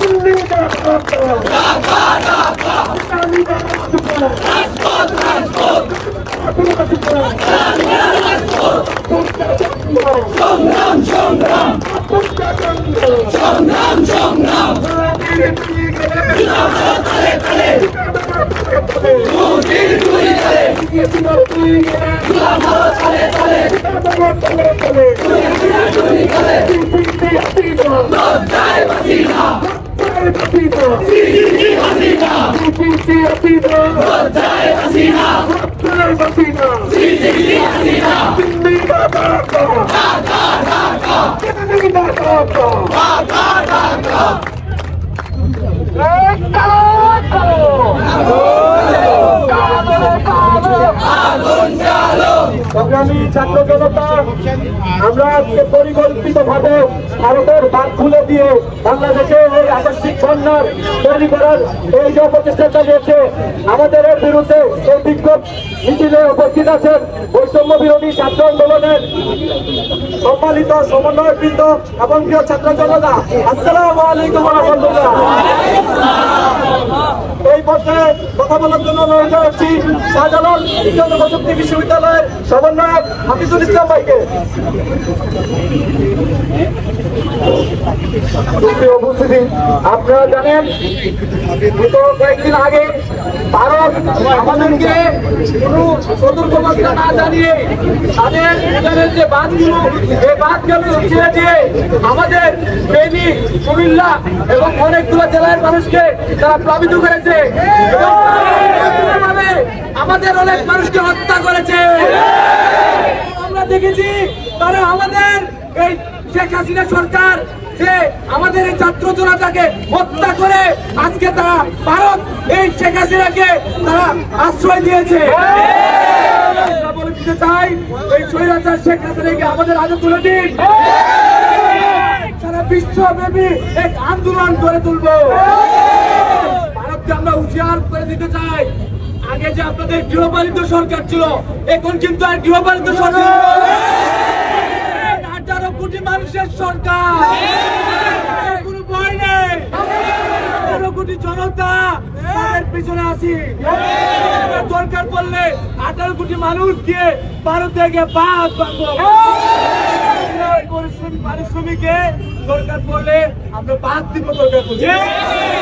দিল্লি দাদা দিল্লি দাদা আমি রাজপথ রাজপথ সংগ্রাম সংগ্রাম সংগ্রাম সংগ্রাম তালে তালে মুক্তির দুই তালে আমার তালে তালে দুই তালে লজ্জায় বাসিনা সিজিজি হাসিনা লজ্জায় হাসিনা সিজিজি হাসিনা ঢাকা ঢাকা আগুন জ্বালো সংগ্রামী ছাত্র জনতা আমরা আজকে পরিকল্পিত ভাবে ভারতের বাদ খুলে দিয়ে বাংলাদেশে এই আকস্মিক বন্যার তৈরি করার এই যে প্রচেষ্টা চালিয়েছে আমাদের এর বিরুদ্ধে এই বিক্ষোভ মিছিলে উপস্থিত আছেন বৈষম্য বিরোধী ছাত্র আন্দোলনের সম্মানিত সমন্বয় বৃন্দ এবং প্রিয় ছাত্র জনতা। আসসালামু আলাইকুম রহমতুল্লাহ। এই কথা বলার জন্য অনুরোধ করছি শাহজালাল বিজ্ঞান প্রযুক্তি বিশ্ববিদ্যালয়ের সমন্বয়ক হাফিজুল ইসলাম ভাইকে। উপস্থিতি আপনারা জানেন, গত কয়েকদিন আগে ভারত আমাদেরকে কোনো সতর্কবার্তা না জানিয়ে তাদের এখানের যে বাঁধগুলো, এই বাঁধগুলো ছেড়ে দিয়ে আমাদের বেনি কুমিল্লা এবং অনেকগুলো জেলার মানুষকে তারা প্লাবিত করেছে। আমাদের অনেক মানুষকে হত্যা করেছে। আমরা দেখেছি, তারা আমাদের এই শেখ হাসিনা সরকার যে আমাদের এই ছাত্র হত্যা করে আজকে তারা ভারত এই শেখ হাসিনাকে তারা আশ্রয় দিয়েছে। শেখ হাসিনাকে আমাদের আগে তুলে দিন। সারা বিশ্বব্যাপী এক আন্দোলন করে তুলবো। ভারতকে আমরা হুঁশিয়ার করে দিতে চাই। আগে যে আপনাদের গৃহপালিত সরকার ছিল এখন কিন্তু আর গৃহপালিত সরকার। আঠারো কোটি মানুষের সরকার। কোনো ভয় নেই। আঠারো কোটি জনতা তাদের পিছনে আছি। দরকার পড়লে আঠারো কোটি মানুষ গিয়ে ভারত বাদ পরিশ্রমী পারিশ্রমিকে দরকার পড়লে আমরা বাদ দিব দরকার